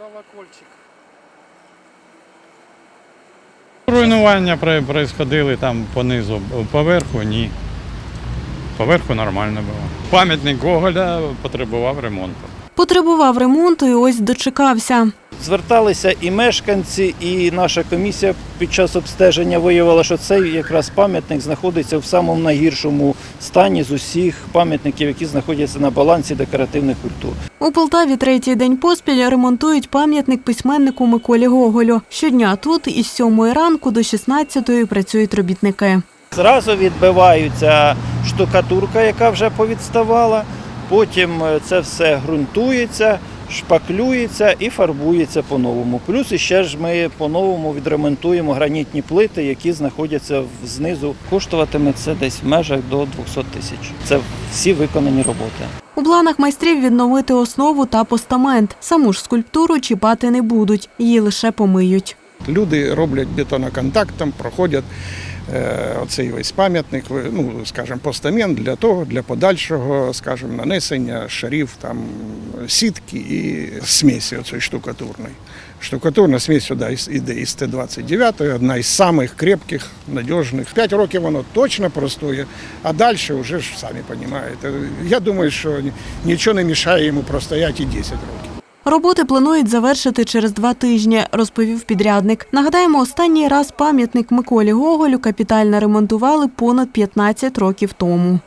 колокольчик. Руйнування происходили там понизу, поверху ні. Поверху нормально було. Пам'ятник Гоголя потребував ремонту. Потребував ремонту і ось дочекався. Зверталися і мешканці, і наша комісія під час обстеження виявила, що цей якраз пам'ятник знаходиться в самому найгіршому стані з усіх пам'ятників, які знаходяться на балансі декоративних культур. У Полтаві третій день поспіль ремонтують пам'ятник письменнику Миколі Гоголю. Щодня тут із 7 ранку до 16 працюють робітники. Зразу відбиваються штукатурка, яка вже повідставала. Потім е, це все ґрунтується, шпаклюється і фарбується по-новому. Плюс ще ж ми по-новому відремонтуємо гранітні плити, які знаходяться знизу. Коштуватиме це десь в межах до 200 тисяч. Це всі виконані роботи. У планах майстрів відновити основу та постамент. Саму ж скульптуру чіпати не будуть, її лише помиють. Люди роблять бетоноконтактом, проходять е, оцей весь пам'ятник, ну, скажімо, постамент для того, для подальшого, скажімо, нанесення шарів там сітки і смісі оцієї штукатурної. Штукатурна смесь сюди іде із Т-29, одна із самих крепких, надіжних. П'ять років воно точно простоє, а далі вже ж самі розумієте. Я думаю, що нічого не мішає йому простояти і 10 років. Роботи планують завершити через два тижні, розповів підрядник. Нагадаємо, останній раз пам'ятник Миколі Гоголю капітально ремонтували понад 15 років тому.